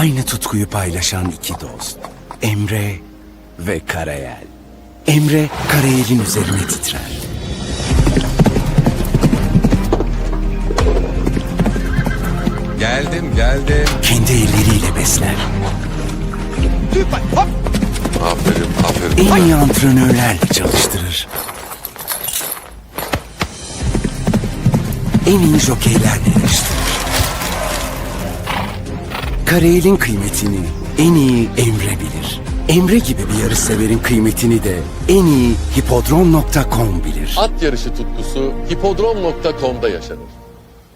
Aynı tutkuyu paylaşan iki dost. Emre ve Karayel. Emre Karayel'in üzerine titrer. Geldim geldim. Kendi elleriyle besler. Aferin aferin. En iyi antrenörlerle çalıştırır. En iyi jokeylerle yarıştırır. Karayel'in kıymetini en iyi Emre bilir. Emre gibi bir yarış severin kıymetini de en iyi hipodrom.com bilir. At yarışı tutkusu hipodrom.com'da yaşanır.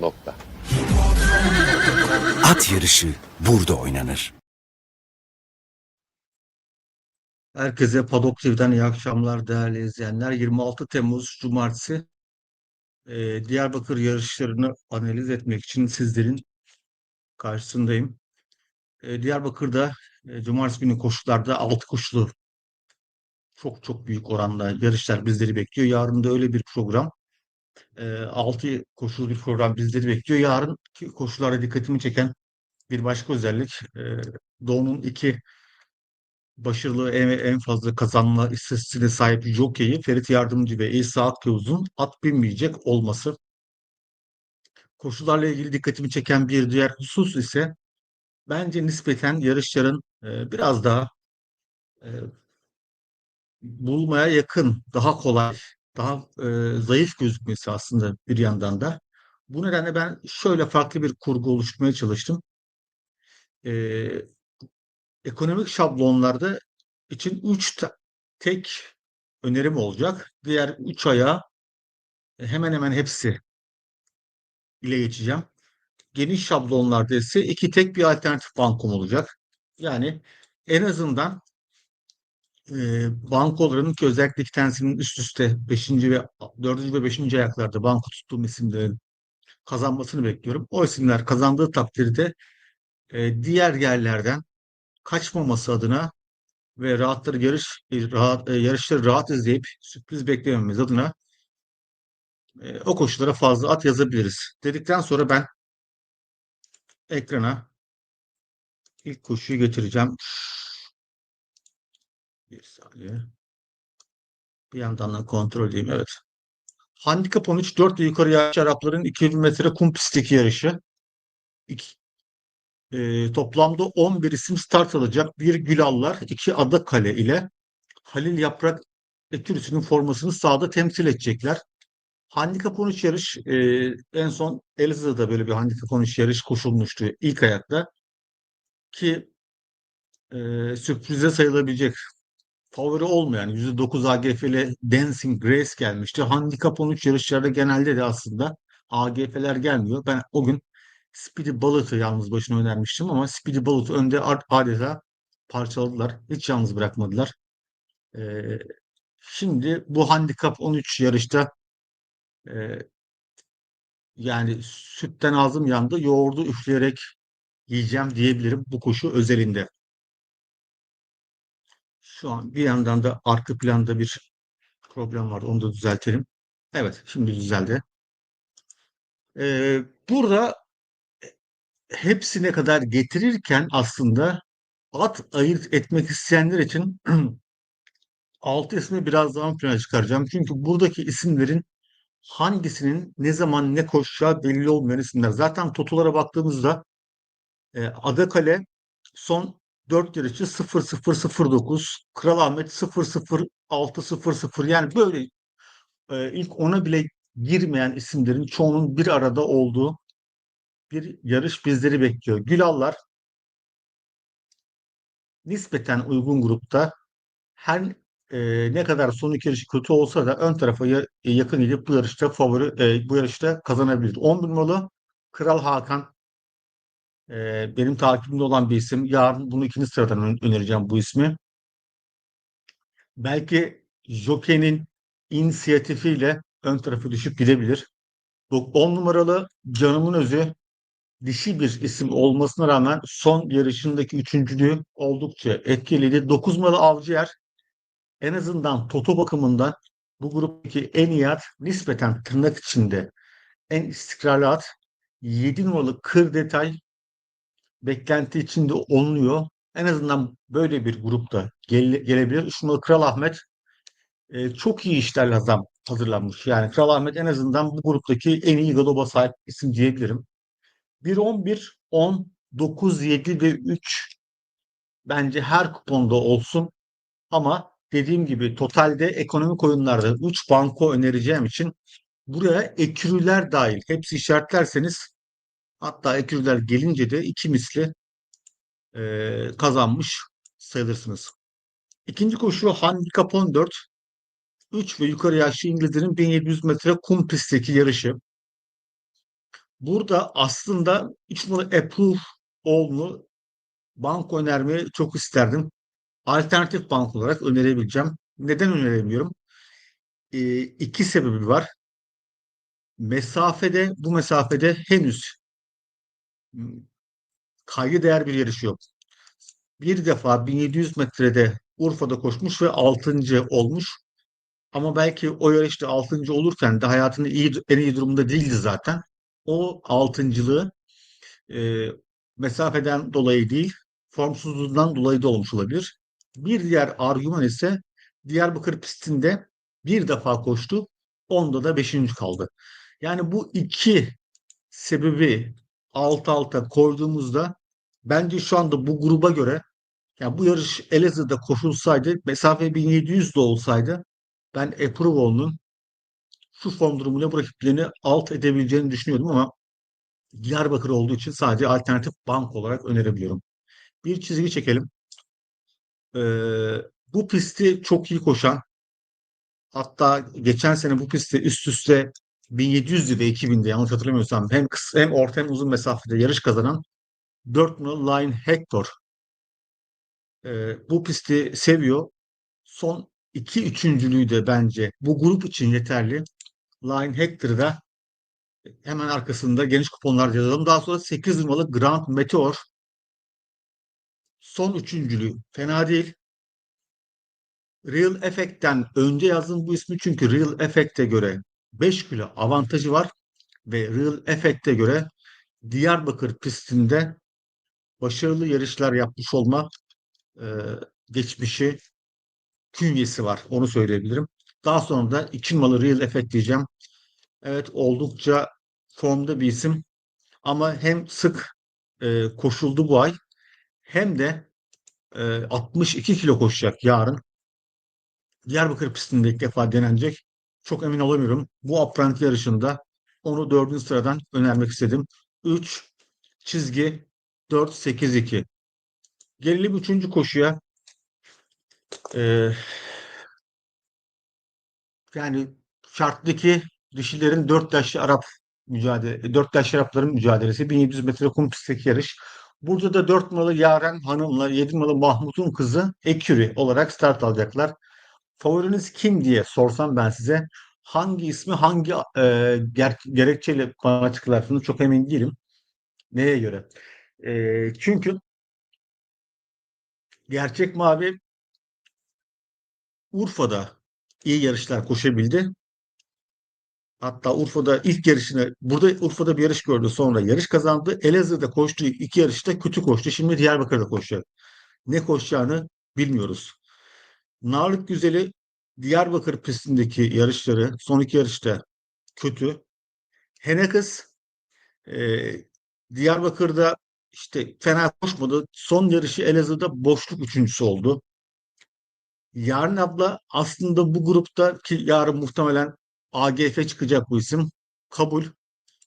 Nokta. At yarışı burada oynanır. Herkese Paddock TV'den iyi akşamlar değerli izleyenler. 26 Temmuz Cumartesi e, Diyarbakır yarışlarını analiz etmek için sizlerin karşısındayım. Diyarbakır'da Cumartesi günü koşularda 6 koşulu çok çok büyük oranda yarışlar bizleri bekliyor. Yarın da öyle bir program. E, 6 koşulu bir program bizleri bekliyor. Yarınki koşularda dikkatimi çeken bir başka özellik e, Doğu'nun iki başarılı en, en fazla kazanma istatistiğine sahip jockey'i Ferit Yardımcı ve İsa Akyavuz'un at binmeyecek olması. Koşularla ilgili dikkatimi çeken bir diğer husus ise bence nispeten yarışların e, biraz daha e, bulmaya yakın, daha kolay, daha e, zayıf gözükmesi aslında bir yandan da. Bu nedenle ben şöyle farklı bir kurgu oluşturmaya çalıştım. E, ekonomik şablonlarda için 3 tek önerim olacak. Diğer 3 aya e, hemen hemen hepsi ile geçeceğim. Geniş şablonlarda ise iki tek bir alternatif bankom olacak. Yani en azından e, bankoların ki özellikle iki tanesinin üst üste 5. ve 4. ve 5. ayaklarda banko tuttuğum isimlerin kazanmasını bekliyorum. O isimler kazandığı takdirde e, diğer yerlerden kaçmaması adına ve rahatları yarış rahat, e, yarışları rahat izleyip sürpriz beklememiz adına e, o koşulara fazla at yazabiliriz. Dedikten sonra ben ekrana ilk koşuyu getireceğim. Bir saniye. Bir yandan da kontrol edeyim. Evet. Handikap 13 4 yukarı yarış Arapların 2000 metre kum pistteki yarışı. İki, e, toplamda 11 isim start alacak. Bir Gülallar, iki Adakale ile Halil Yaprak Ekürüsü'nün formasını sahada temsil edecekler. Handikap 13 yarış e, en son Elazığ'da böyle bir handikap 13 yarış koşulmuştu ilk ayakta. Ki e, sürprize sayılabilecek favori olmayan %9 AGF ile Dancing Grace gelmişti. Handikap 13 yarışlarda genelde de aslında AGF'ler gelmiyor. Ben o gün Speedy Bullet'ı yalnız başına önermiştim ama Speedy Bullet'ı önde adeta parçaladılar. Hiç yalnız bırakmadılar. Ee, şimdi bu handikap 13 yarışta e, yani sütten ağzım yandı, yoğurdu üfleyerek yiyeceğim diyebilirim bu koşu özelinde. Şu an bir yandan da arka planda bir problem var. Onu da düzeltelim. Evet, şimdi düzeldi. Ee, burada hepsine kadar getirirken aslında at ayırt etmek isteyenler için altı ismi biraz daha ön plana çıkaracağım. Çünkü buradaki isimlerin hangisinin ne zaman ne koşacağı belli olmayan isimler. Zaten totolara baktığımızda e, Adakale son 4 yarışı 0-0-0-9, Kral Ahmet 0-0-6-0-0 yani böyle e, ilk ona bile girmeyen isimlerin çoğunun bir arada olduğu bir yarış bizleri bekliyor. Gülallar nispeten uygun grupta her e, ne kadar son iki yarışı kötü olsa da ön tarafa ya, yakın gidip bu yarışta favori e, bu yarışta kazanabilir. 10 numaralı Kral Hakan e, benim takibimde olan bir isim. Yarın bunu ikinci sıradan ön- önereceğim bu ismi. Belki Jockey'nin inisiyatifiyle ön tarafı düşüp gidebilir. 10 numaralı Canımın Özü dişi bir isim olmasına rağmen son yarışındaki üçüncülüğü oldukça etkiliydi. 9 numaralı Avcıyer en azından Toto bakımından bu gruptaki en iyi at nispeten tırnak içinde en istikrarlı at 7 numaralı Kır Detay beklenti içinde olunuyor. En azından böyle bir grupta gele- gelebilir. Üç numaralı Kral Ahmet e, çok iyi işlerle hazırlan- hazırlanmış. Yani Kral Ahmet en azından bu gruptaki en iyi galoba sahip isim diyebilirim. 1-11, 10, 9, 7 ve 3 bence her kuponda olsun. Ama dediğim gibi totalde ekonomik oyunlarda 3 banko önereceğim için buraya ekürüler dahil hepsi işaretlerseniz hatta ekürüler gelince de iki misli e, kazanmış sayılırsınız. İkinci koşu handikap 14. 3 ve yukarı yaşlı İngilizlerin 1700 metre kum pistteki yarışı. Burada aslında 3 numaralı Approve All'unu banko önermeyi çok isterdim. Alternatif bank olarak önerebileceğim. Neden öneremiyorum? Ee, iki sebebi var. Mesafede, bu mesafede henüz hmm, kaydı değer bir yarış yok. Bir defa 1700 metrede Urfa'da koşmuş ve 6. olmuş. Ama belki o yarışta 6. olurken de hayatının iyi, en iyi durumda değildi zaten. O altıncılığı e, mesafeden dolayı değil, formsuzluğundan dolayı da olmuş olabilir. Bir diğer argüman ise Diyarbakır pistinde bir defa koştu, onda da beşinci kaldı. Yani bu iki sebebi alt alta koyduğumuzda bence şu anda bu gruba göre yani bu yarış Elazığ'da koşulsaydı mesafe 1700 de olsaydı ben Eprovoğlu'nun şu form durumuyla bu rakiplerini alt edebileceğini düşünüyordum ama Diyarbakır olduğu için sadece alternatif bank olarak önerebiliyorum. Bir çizgi çekelim. Ee, bu pisti çok iyi koşan hatta geçen sene bu pistte üst üste 1700'de ve 2000'de yanlış hatırlamıyorsam hem kısa hem orta hem uzun mesafede yarış kazanan 4 numaralı Line Hector Ee, bu pisti seviyor. Son iki üçüncülüğü de bence bu grup için yeterli. Line Hector'ı da hemen arkasında geniş kuponlar yazalım. Daha sonra 8 numaralı Grand Meteor son üçüncülüğü fena değil. Real Effect'ten önce yazdım bu ismi çünkü Real Effect'e göre 5 kilo avantajı var ve Real Effect'e göre Diyarbakır pistinde başarılı yarışlar yapmış olma e, geçmişi künyesi var. Onu söyleyebilirim. Daha sonra da 2 numaralı Real Effect diyeceğim. Evet oldukça formda bir isim ama hem sık e, koşuldu bu ay hem de e, 62 kilo koşacak yarın. Diyarbakır pistinde ilk defa denenecek. Çok emin olamıyorum. Bu apprenti yarışında onu dördüncü sıradan önermek istedim. 3 çizgi 4 8 2. Gelelim üçüncü koşuya. Ee, yani şarttaki dişilerin dört yaşlı Arap mücadele, dört yaşlı Arapların mücadelesi 1700 metre kum pistteki yarış. Burada da 4 numaralı Yaren Hanım'la 7 numaralı Mahmut'un kızı Eküri olarak start alacaklar. Favoriniz kim diye sorsam ben size hangi ismi hangi e, ger- gerekçeyle bana açıklarsınız çok emin değilim. Neye göre? E, çünkü Gerçek Mavi Urfa'da iyi yarışlar koşabildi. Hatta Urfa'da ilk yarışını, burada Urfa'da bir yarış gördü sonra yarış kazandı. Elazığ'da koştuğu iki yarışta kötü koştu. Şimdi Diyarbakır'da koşacak. Ne koşacağını bilmiyoruz. Narlık Güzeli Diyarbakır pistindeki yarışları son iki yarışta kötü. Henekız e, Diyarbakır'da işte fena koşmadı. Son yarışı Elazığ'da boşluk üçüncüsü oldu. Yarın abla aslında bu grupta ki yarın muhtemelen AGF çıkacak bu isim. Kabul.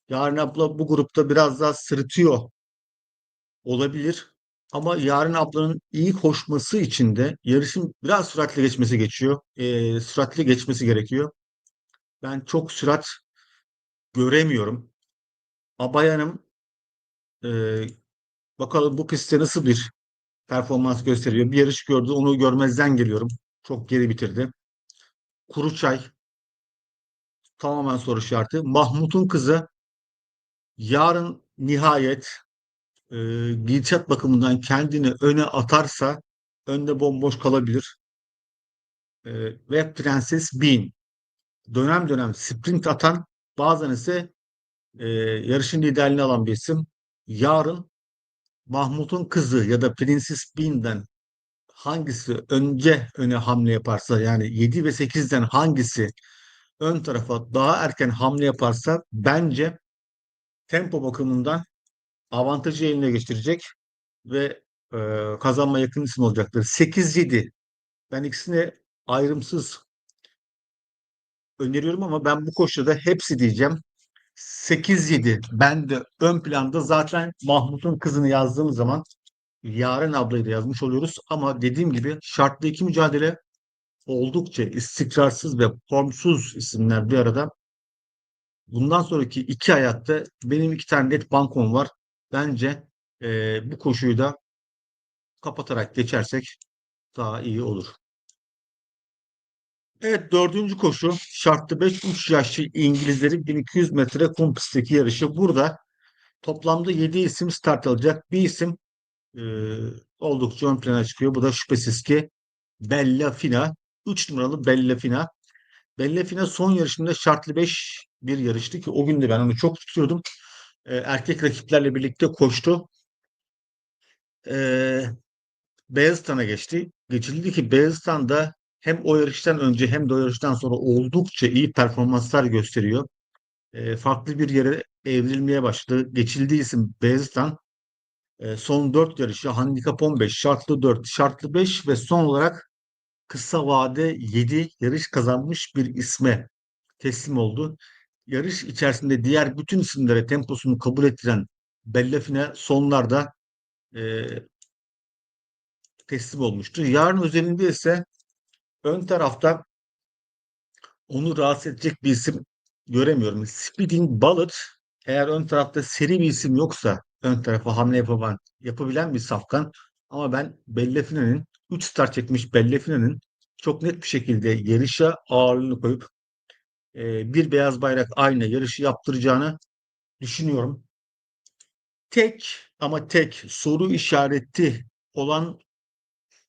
Yarın abla bu grupta biraz daha sırıtıyor olabilir. Ama Yarın ablanın iyi koşması için de yarışın biraz süratli geçmesi geçiyor. Ee, süratli geçmesi gerekiyor. Ben çok sürat göremiyorum. Abay Hanım e, bakalım bu pistte nasıl bir performans gösteriyor. Bir yarış gördü onu görmezden geliyorum. Çok geri bitirdi. Kuruçay tamamen soru işareti. Mahmut'un kızı yarın nihayet e, gidişat bakımından kendini öne atarsa önde bomboş kalabilir. E, ve Prenses Bean dönem dönem sprint atan bazen ise e, yarışın liderliğini alan bir isim. Yarın Mahmut'un kızı ya da Prenses Bean'den hangisi önce öne hamle yaparsa yani 7 ve 8'den hangisi ön tarafa daha erken hamle yaparsa bence tempo bakımından avantajı eline geçirecek ve e, kazanma yakın isim olacaktır. 8-7 ben ikisini ayrımsız öneriyorum ama ben bu koşuda hepsi diyeceğim. 8-7 ben de ön planda zaten Mahmut'un kızını yazdığımız zaman Yaren ablayı da yazmış oluyoruz. Ama dediğim gibi şartlı iki mücadele oldukça istikrarsız ve formsuz isimler bir arada. Bundan sonraki iki ayakta benim iki tane net bankom var. Bence eee, bu koşuyu da kapatarak geçersek daha iyi olur. Evet dördüncü koşu şartlı 5 3 yaşlı İngilizlerin 1200 metre kum pistteki yarışı. Burada toplamda 7 isim start alacak. Bir isim eee, oldukça ön plana çıkıyor. Bu da şüphesiz ki Bella Fina. 3 numaralı Bella Fina. Bella Fina son yarışında şartlı 5 bir yarıştı ki o gün de ben onu çok tutuyordum. Ee, erkek rakiplerle birlikte koştu. Ee, Beyazistan'a geçti. Geçildi ki Beyazistan'da hem o yarıştan önce hem de o yarıştan sonra oldukça iyi performanslar gösteriyor. Ee, farklı bir yere evrilmeye başladı. Geçildiği isim Beyazıtan. Ee, son 4 yarışı handikap 15, şartlı 4, şartlı 5 ve son olarak kısa vade 7 yarış kazanmış bir isme teslim oldu. Yarış içerisinde diğer bütün isimlere temposunu kabul ettiren Bellafine sonlarda e, teslim olmuştu. Yarın özelinde ise ön tarafta onu rahatsız edecek bir isim göremiyorum. Speeding Bullet eğer ön tarafta seri bir isim yoksa ön tarafa hamle yapabilen, yapabilen bir safkan ama ben Bellafine'nin 3 start çekmiş Bellafine'nin çok net bir şekilde yarışa ağırlığını koyup e, bir beyaz bayrak aynı yarışı yaptıracağını düşünüyorum. Tek ama tek soru işareti olan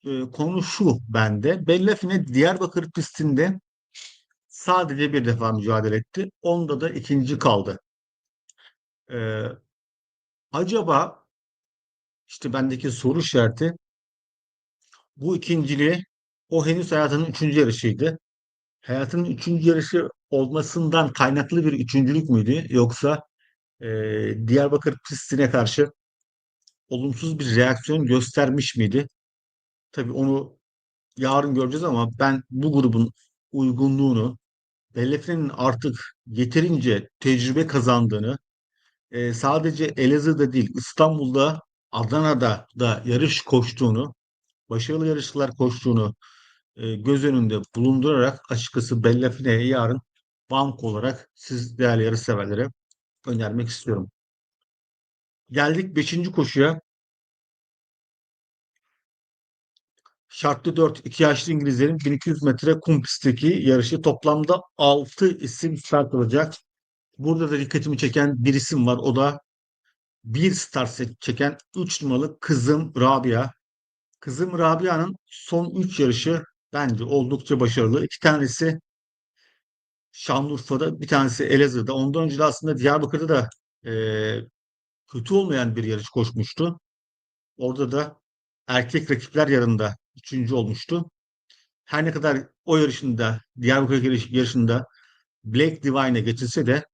e, konu şu bende. Bellafine Diyarbakır pistinde sadece bir defa mücadele etti. Onda da ikinci kaldı. E, acaba işte bendeki soru işareti bu ikinciliği o henüz hayatının üçüncü yarışıydı. Hayatının üçüncü yarışı olmasından kaynaklı bir üçüncülük müydü? Yoksa e, Diyarbakır pistine karşı olumsuz bir reaksiyon göstermiş miydi? Tabii onu yarın göreceğiz ama ben bu grubun uygunluğunu, Bellefre'nin artık yeterince tecrübe kazandığını, e, sadece Elazığ'da değil İstanbul'da, Adana'da da yarış koştuğunu, başarılı yarışlar koştuğunu e, göz önünde bulundurarak açıkçası Bellefre'ye yarın bank olarak siz değerli yarış severlere önermek istiyorum. Geldik 5. koşuya. Şartlı 4 2 yaşlı İngilizlerin 1200 metre kum pistteki yarışı toplamda 6 isim start alacak. Burada da dikkatimi çeken bir isim var. O da bir start çeken 3 numaralı kızım Rabia. Kızım Rabia'nın son 3 yarışı bence oldukça başarılı. İki tanesi Şanlıurfa'da, bir tanesi Elazığ'da. Ondan önce de aslında Diyarbakır'da da e, kötü olmayan bir yarış koşmuştu. Orada da erkek rakipler yanında üçüncü olmuştu. Her ne kadar o yarışında, Diyarbakır yarış- yarışında Black Divine'e geçilse de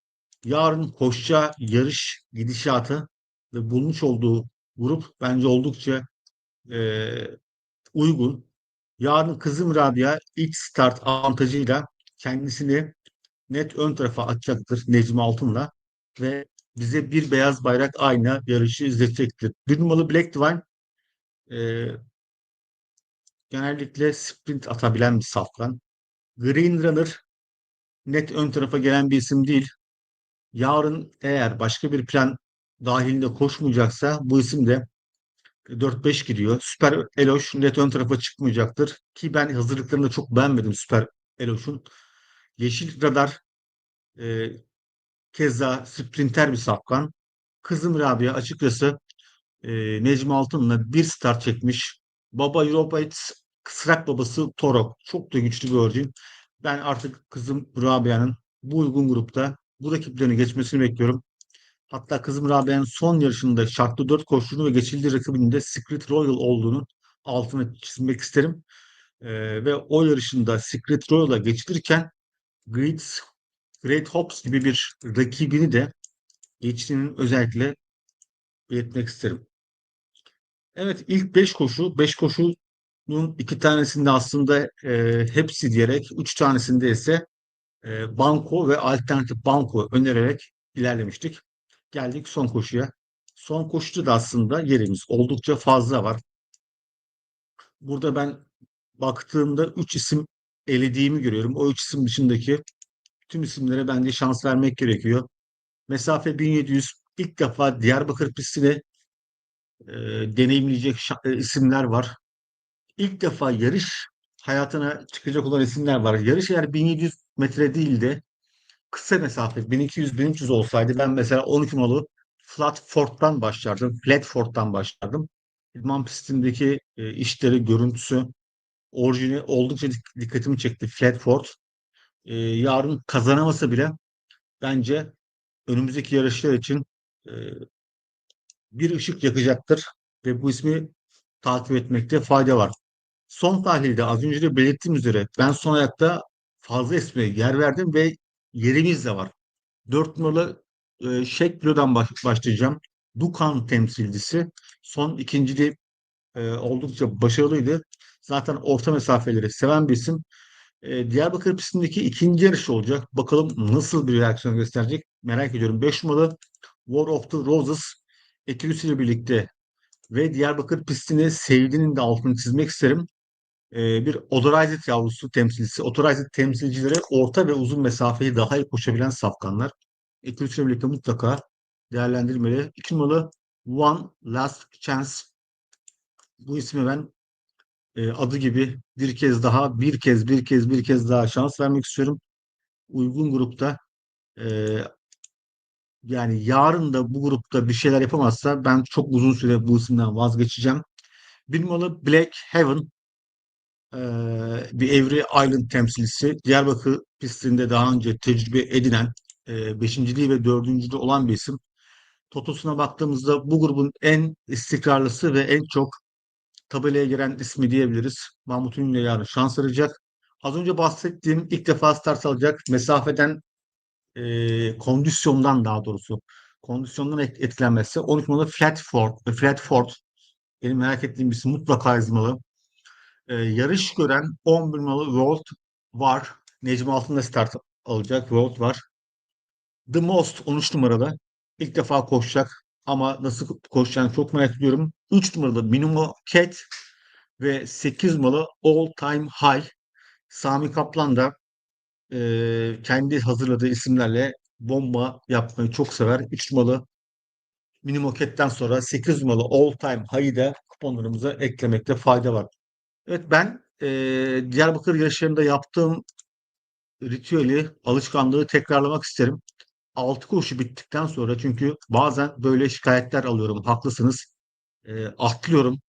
yarın koşacağı yarış gidişatı ve bulmuş olduğu grup bence oldukça e, uygun. Yarın Kızım Rabia ilk start avantajıyla kendisini net ön tarafa atacaktır Necmi Altın'la ve bize bir beyaz bayrak aynı yarışı izletecektir. Bir numaralı Black Divine e, genellikle sprint atabilen bir safkan. Green Runner net ön tarafa gelen bir isim değil. Yarın eğer başka bir plan dahilinde koşmayacaksa bu isim de 4-5 gidiyor. Süper Eloş net ön tarafa çıkmayacaktır. Ki ben hazırlıklarını da çok beğenmedim Süper Eloş'un. Yeşil Radar e, keza sprinter bir safkan. Kızım Rabia açıkçası e, Necmi Altın'la bir start çekmiş. Baba Europa kısrak babası Torok. Çok da güçlü bir örgü. Ben artık kızım Rabia'nın bu uygun grupta bu rakiplerini geçmesini bekliyorum. Hatta kızım Rabia'nın son yarışında şartlı 4 koştuğunu ve geçildiği rakibinde Secret Royal olduğunu altını çizmek isterim. Ee, ve o yarışında Secret Royal'a geçilirken Great, Great Hops gibi bir rakibini de geçtiğinin özellikle belirtmek isterim. Evet ilk 5 koşu, 5 koşunun iki tanesinde aslında e, hepsi diyerek, üç tanesinde ise e, banko ve alternatif banko önererek ilerlemiştik. Geldik son koşuya. Son koşuda da aslında yerimiz oldukça fazla var. Burada ben baktığımda 3 isim elediğimi görüyorum. O 3 isim dışındaki tüm isimlere bence şans vermek gerekiyor. Mesafe 1700 ilk defa Diyarbakır pistine e, deneyimleyecek e, isimler var. İlk defa yarış hayatına çıkacak olan isimler var. Yarış eğer 1700 metre değil de kısa mesafe 1200-1300 olsaydı ben mesela 12 numaralı Flatford'dan başlardım. Flatford'dan başlardım. İdman pistindeki e, işleri, görüntüsü orijini oldukça dik- dikkatimi çekti. Flatford. E, yarın kazanamasa bile bence önümüzdeki yarışlar için e, bir ışık yakacaktır ve bu ismi takip etmekte fayda var. Son tahlilde az önce de belirttiğim üzere ben son ayakta fazla isme yer verdim ve yerimiz de var. 4 numaralı e, Şeklo'dan baş, başlayacağım. Dukan temsilcisi. Son ikinciliği e, oldukça başarılıydı. Zaten orta mesafeleri seven bir isim. E, Diyarbakır pistindeki ikinci yarış olacak. Bakalım nasıl bir reaksiyon gösterecek merak ediyorum. 5 numaralı War of the Roses ekürüsüyle birlikte ve Diyarbakır pistini sevdiğinin de altını çizmek isterim. Ee, bir Authorized yavrusu temsilcisi. Authorized temsilcileri orta ve uzun mesafeyi daha iyi koşabilen safkanlar. Ekürüsüyle birlikte mutlaka değerlendirmeli. İki numaralı One Last Chance. Bu ismi ben e, adı gibi bir kez daha, bir kez, bir kez, bir kez daha şans vermek istiyorum. Uygun grupta e, yani yarın da bu grupta bir şeyler yapamazsa ben çok uzun süre bu isimden vazgeçeceğim. Bir numaralı Black Heaven e, bir Evri Island temsilcisi. Diyarbakır pistinde daha önce tecrübe edinen beşinciliği ve dördüncülüğü olan bir isim. Totosuna baktığımızda bu grubun en istikrarlısı ve en çok tabelaya giren ismi diyebiliriz. Mahmut Ünlü'ye yarın şans arayacak. Az önce bahsettiğim ilk defa start alacak mesafeden e, kondisyondan daha doğrusu kondisyondan et- etkilenmesi 13 numaralı Flatford, e, Flatford benim merak ettiğim bir isim mutlaka yazmalı. E, yarış gören 11 numaralı World var. Necmi Altın'da start alacak. World var. The Most 13 numarada. İlk defa koşacak ama nasıl koşacağını çok merak ediyorum. 3 numaralı Minimo Cat ve 8 numaralı All Time High. Sami Kaplan da e, kendi hazırladığı isimlerle bomba yapmayı çok sever. 3 numaralı Minimo Cat'ten sonra 8 numaralı All Time High'ı da kuponlarımıza eklemekte fayda var. Evet ben e, Diyarbakır yarışlarında yaptığım ritüeli, alışkanlığı tekrarlamak isterim. 6 koşu bittikten sonra çünkü bazen böyle şikayetler alıyorum. Haklısınız. E, atlıyorum.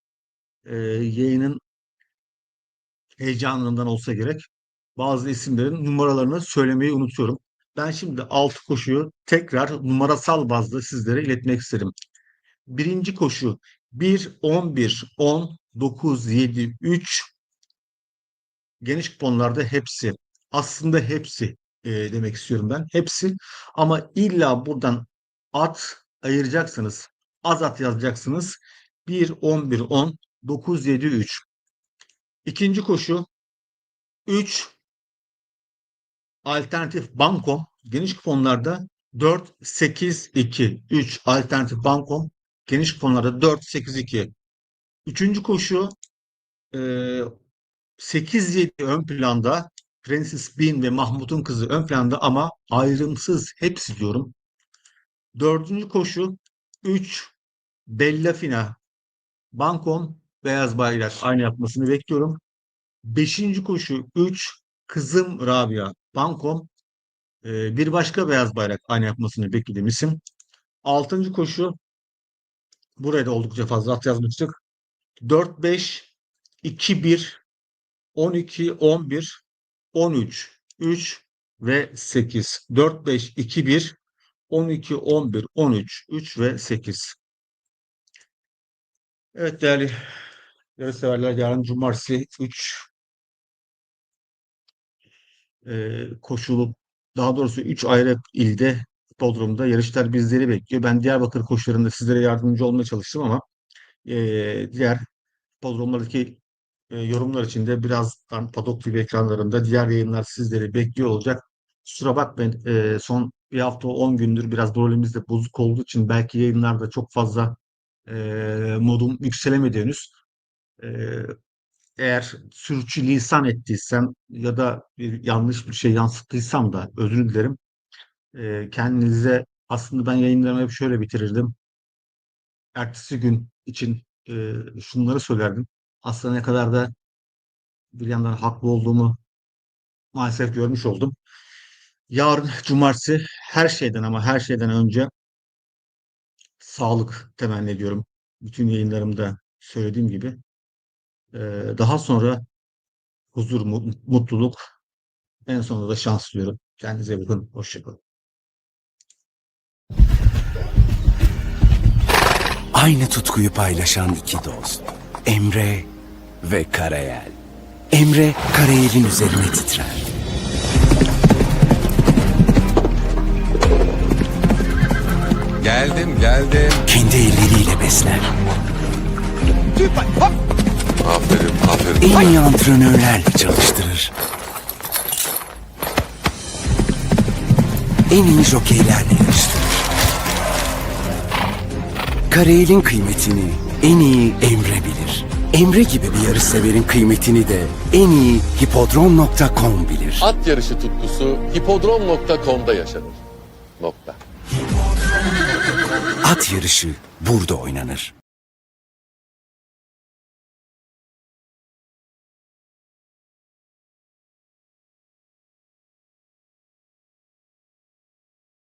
E, yayının heyecanından olsa gerek. Bazı isimlerin numaralarını söylemeyi unutuyorum. Ben şimdi 6 koşuyu tekrar numarasal bazda sizlere iletmek isterim. Birinci koşu 1, 11, 10, 9, 7, 3, geniş kuponlarda hepsi. Aslında hepsi e, demek istiyorum ben. Hepsi. Ama illa buradan at ayıracaksınız. Az at yazacaksınız. 1, 11, 10, 9, 7, 3. İkinci koşu 3 alternatif bankom geniş kuponlarda 4, 8, 2. 3 alternatif bankom geniş kuponlarda 4, 8, 2. Üçüncü koşu e, 8-7 ön planda Francis Bean ve Mahmut'un kızı ön planda ama ayrımsız hepsi diyorum. Dördüncü koşu 3 Bella Fina Bankom Beyaz Bayrak aynı yapmasını bekliyorum. Beşinci koşu 3 Kızım Rabia Bankom e, bir başka Beyaz Bayrak aynı yapmasını beklediğim isim. Altıncı koşu buraya da oldukça fazla at yazmıştık. 4-5 2-1 12, 11, 13, 3 ve 8. 4, 5, 2, 1, 12, 11, 13, 3 ve 8. Evet değerli yarışseverler yarın cumartesi 3 e, koşulu daha doğrusu 3 ayrı ilde Bodrum'da yarışlar bizleri bekliyor. Ben Diyarbakır koşularında sizlere yardımcı olmaya çalıştım ama e, diğer Bodrum'daki e, yorumlar için de birazdan Padok TV ekranlarında diğer yayınlar sizleri bekliyor olacak. Kusura bakmayın e, son bir hafta 10 gündür biraz moralimiz de bozuk olduğu için belki yayınlarda çok fazla e, modum yükselemedi henüz. E, eğer sürçülisan ettiysem ya da bir yanlış bir şey yansıttıysam da özür dilerim. E, kendinize aslında ben yayınlarımı hep şöyle bitirirdim. Ertesi gün için e, şunları söylerdim. Aslında ne kadar da bir yandan haklı olduğumu maalesef görmüş oldum. Yarın cumartesi her şeyden ama her şeyden önce sağlık temenni ediyorum. Bütün yayınlarımda söylediğim gibi. Ee, daha sonra huzur, mu- mutluluk, en sonunda da şans diliyorum. Kendinize bakın. Hoşçakalın. Aynı tutkuyu paylaşan iki dost. Emre ve Karayel. Emre Karayel'in üzerine titrer. Geldim geldim. Kendi elleriyle besler. Aferin aferin. En iyi antrenörlerle çalıştırır. En iyi jokeylerle yarıştırır. Karayel'in kıymetini en iyi Emre bilir. Emre gibi bir yarışseverin kıymetini de en iyi hipodrom.com bilir. At yarışı tutkusu hipodrom.com'da yaşanır. Nokta. At yarışı burada oynanır.